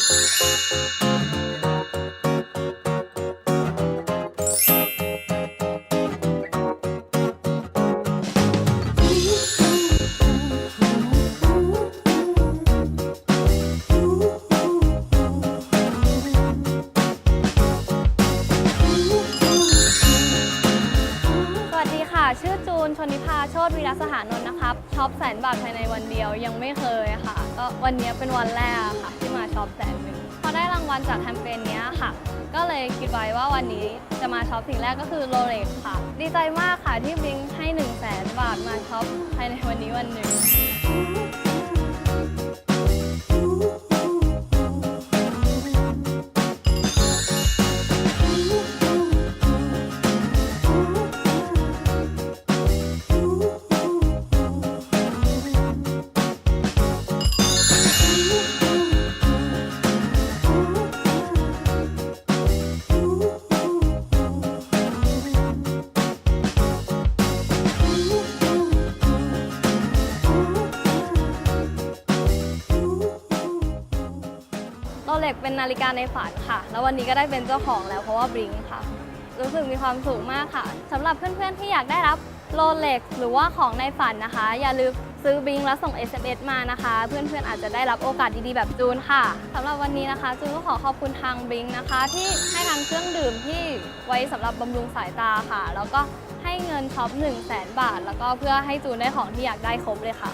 สวัสดีค่ะ ชื่อจูนชนิพาโชติวีรสหานนท์นะครับช็อปแสนบาทภายในวันเดียวยังไม่เคยค่ะ ก็วันนี้เป็นวันแรกค่ะ ช็อปแสนหนึ่งพอได้รางวัลจากแคมเปญเนี้ยค่ะ ก็เลยคิดไว้ว่าวันนี้จะมาช็อปสิ่งแรกก็คือโรเล็กค่ะ ดีใจมากค่ะที่บิงให้ 1 0 0 0 0แสนบาทมาช็อปภายในวันนี้วันหนึ่ง เล็กเป็นนาฬิกาในฝันค่ะ แล้ววันนี้ก็ได้เป็นเจ้าของแล้วเพราะว่าบลิงค่ะ รู้สึกมีความสุขมากค่ะสำหรับเพื่อนๆที่อยากได้รับโรเล็กหรือว่าของในฝันนะคะ อย่าลืมซื้อบิงแล้วส่ง SMS มานะคะ เพื่อนๆอาจจะได้รับโอกาสดีๆแบบจูนค่ะสำหรับวันนี้นะคะ จูนก็ขอขอบคุณทางบิงนะคะ ที่ให้ทางเครื่องดื่มที่ไว้สำหรับบำรุงสายตาค่ะ แล้วก็ให้เงินช็อป 1 0 0 0 0แบาท แล้วก็เพื่อให้จูนได้ของที่อยากได้ครบเลยค่ะ